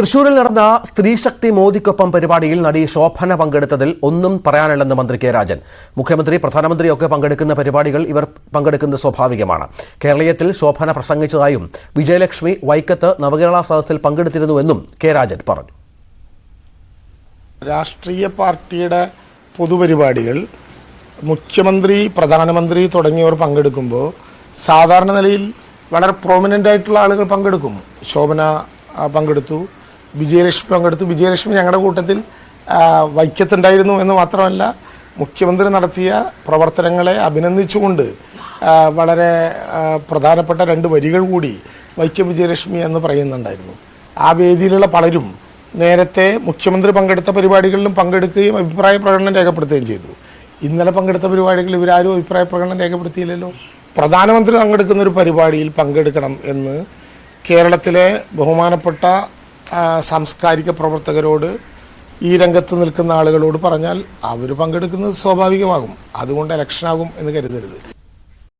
തൃശൂരിൽ നടന്ന സ്ത്രീശക്തി മോദിക്കൊപ്പം പരിപാടിയിൽ നടി ശോഭന പങ്കെടുത്തതിൽ ഒന്നും പറയാനില്ലെന്ന് മന്ത്രി കെ രാജൻ. മുഖ്യമന്ത്രി പ്രധാനമന്ത്രിയൊക്കെ പങ്കെടുക്കുന്ന പരിപാടികൾ ഇവർ പങ്കെടുക്കുന്നത് സ്വാഭാവികമാണ്. കേരളീയത്തിൽ ശോഭന പ്രസംഗിച്ചതായും വിജയലക്ഷ്മി വൈക്കത്ത് നവകേരള സദസ്സിൽ പങ്കെടുത്തിരുന്നുവെന്നും കെ രാജൻ പറഞ്ഞു. രാഷ്ട്രീയ പാർട്ടിയുടെ പൊതുപരിപാടികൾ മുഖ്യമന്ത്രി പ്രധാനമന്ത്രി തുടങ്ങിയവർ പങ്കെടുക്കുമ്പോൾ സാധാരണ നിലയിൽ വളരെ പ്രോമിനന്റ് ആയിട്ടുള്ള ആളുകൾ പങ്കെടുക്കും. ശോഭന പങ്കെടുത്തു. വിജയലക്ഷ്മി പങ്കെടുത്തു. വിജയലക്ഷ്മി ഞങ്ങളുടെ കൂട്ടത്തിൽ വൈക്കത്തുണ്ടായിരുന്നു എന്ന് മാത്രമല്ല മുഖ്യമന്ത്രി നടത്തിയ പ്രവർത്തനങ്ങളെ അഭിനന്ദിച്ചുകൊണ്ട് വളരെ പ്രധാനപ്പെട്ട രണ്ട് വരികൾ കൂടി വൈക്കം വിജയലക്ഷ്മി എന്ന് പറയുന്നുണ്ടായിരുന്നു. ആ വേദിയിലുള്ള പലരും നേരത്തെ മുഖ്യമന്ത്രി പങ്കെടുത്ത പരിപാടികളിലും പങ്കെടുക്കുകയും അഭിപ്രായ പ്രകടനം രേഖപ്പെടുത്തുകയും ചെയ്തു. ഇന്നലെ പങ്കെടുത്ത പരിപാടികളിൽ ഇവരാരും അഭിപ്രായ പ്രകടനം രേഖപ്പെടുത്തിയില്ലല്ലോ. പ്രധാനമന്ത്രി പങ്കെടുക്കുന്ന ഒരു പരിപാടിയിൽ പങ്കെടുക്കണം എന്ന് കേരളത്തിലെ ബഹുമാനപ്പെട്ട സാംസ്കാരിക പ്രവർത്തകരോട് ഈ രംഗത്ത് നിൽക്കുന്ന ആളുകളോട് പറഞ്ഞാൽ അവർ പങ്കെടുക്കുന്നത് സ്വാഭാവികമാകും. അതുകൊണ്ട് ഇലക്ഷനാകും എന്ന് കരുതരുത്.